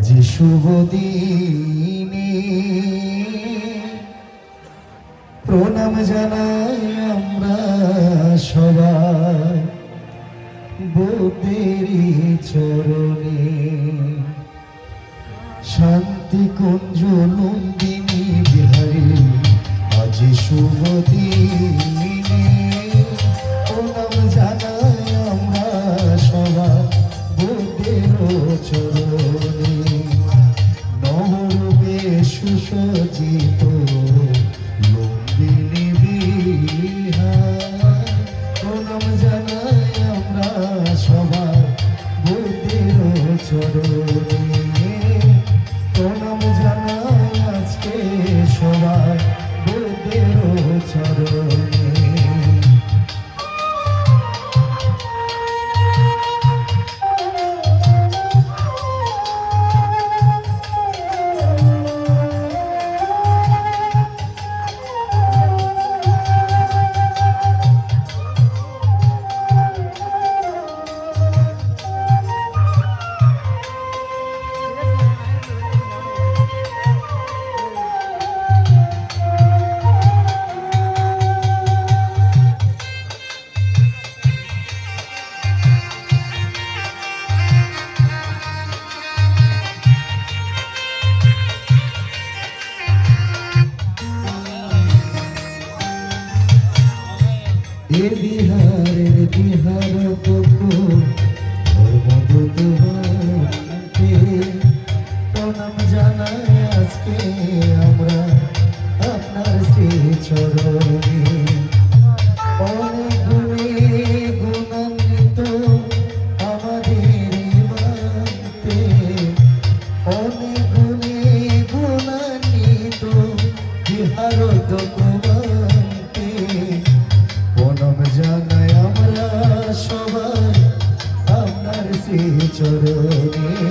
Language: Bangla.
আজি শুভ দিনে প্রণাম জানাই আমরা সবাই বুদ্ধেরই চরণে। শান্তি কুঞ্জ নন্দিনী বিহারী, আজি শুভ দিনে প্রণাম জানাই বুদ্ধের চরণে নহরবে সুসজ্জিত এ বিহারের বিহার ধর্মদূত প্রণাম জানাই আজকে আমরা আপনার শ্রী চরণে শ্রী চরণে